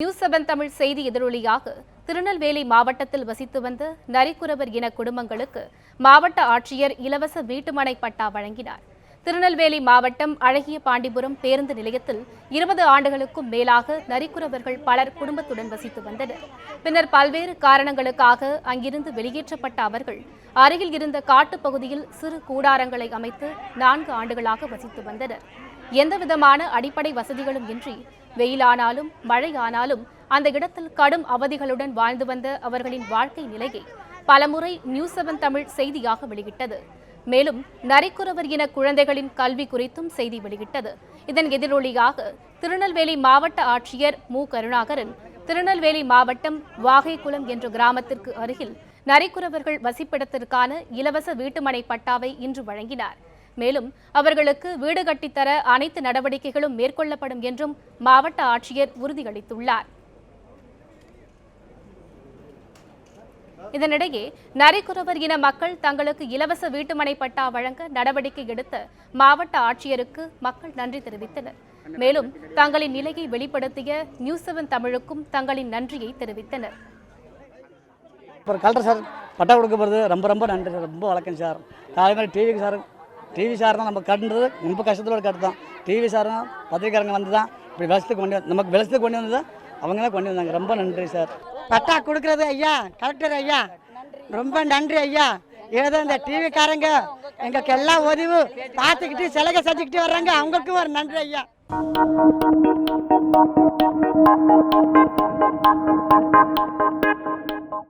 News seven Tamil செய்தி எதிரொலியாக திருநெல்வேலி மாவட்டத்தில் வசித்து வந்த நரிக்குறவர் இன குடும்பங்களுக்கு மாவட்ட ஆட்சியர் இலவச வீட்டுமனை பட்டா வழங்கினார். திருநெல்வேலி மாவட்டம் அழகிய பாண்டிபுரம் பேருந்து நிலையத்தில் இருபது ஆண்டுகளுக்கும் மேலாக நரிக்குறவர்கள் பலர் குடும்பத்துடன் வசித்து வந்தனர். பின்னர் பல்வேறு காரணங்களுக்காக அங்கிருந்து வெளியேற்றப்பட்ட அவர்கள் அருகில் இருந்த காட்டுப் பகுதியில் சிறு கூடாரங்களை அமைத்து நான்கு ஆண்டுகளாக வசித்து வந்தனர். எந்தவிதமான அடிப்படை வசதிகளும் இன்றி வெயிலானாலும் மழையானாலும் அந்த இடத்தில் கடும் அவதிகளுடன் வாழ்ந்து வந்த அவர்களின் வாழ்க்கை நிலையை பலமுறை நியூஸ் செவன் தமிழ் செய்தியாக வெளியிட்டது. மேலும் நரிக்குறவர் இன குழந்தைகளின் கல்வி குறித்தும் செய்தி வெளியிட்டது. இதன் எதிரொலியாக திருநெல்வேலி மாவட்ட ஆட்சியர் மு. கருணாகரன் திருநெல்வேலி மாவட்டம் வாகைக்குளம் என்ற கிராமத்திற்கு அருகில் நரிக்குறவர்கள் வசிப்பிடத்திற்கான இலவச வீட்டுமனை பட்டாவை இன்று வழங்கினார். மேலும் அவர்களுக்கு வீடு கட்டித்தர அனைத்து நடவடிக்கைகளும் மேற்கொள்ளப்படும் என்றும் மாவட்ட ஆட்சியர் உறுதியளித்துள்ளார். இதனிடையே நரிக்குறவர் இன மக்கள் தங்களுக்கு இலவச வீட்டுமனை பட்டா வழங்க நடவடிக்கை எடுத்த மாவட்ட ஆட்சியருக்கு மக்கள் நன்றி தெரிவித்தனர். மேலும் தங்களின் நிலையை வெளிப்படுத்திய நியூஸ் செவன் தமிழுக்கும் தங்களின் நன்றியை தெரிவித்தனர். கலெக்டர் சார் பட்டா கொடுக்க போகிறது ரொம்ப ரொம்ப நன்றி சார் ரொம்ப வழக்கம் சார். அதே மாதிரி டிவிக்கு சார் டிவி சார் தான் நம்ம கட்டுறது ரொம்ப கஷ்டத்தோட கட்டுதான் டிவி சாரும் பத்திரிக்காரங்க வந்து தான் இப்படி விளசத்துக்கு கொண்டு வந்து நமக்கு விளசத்துக்கு கொண்டு வந்து அவங்க கொண்டு வந்தாங்க. ரொம்ப நன்றி சார் பட்டா கொடுக்குறது ஐயா கலெக்டர் ஐயா. ரொம்ப நன்றி ஐயா. ஏதோ இந்த டிவிக்காரங்க எங்களுக்கு எல்லாம் உதவு பார்த்துக்கிட்டு சிலகை செஞ்சுக்கிட்டு வர்றாங்க. அவங்களுக்கும் ஒரு நன்றி ஐயா.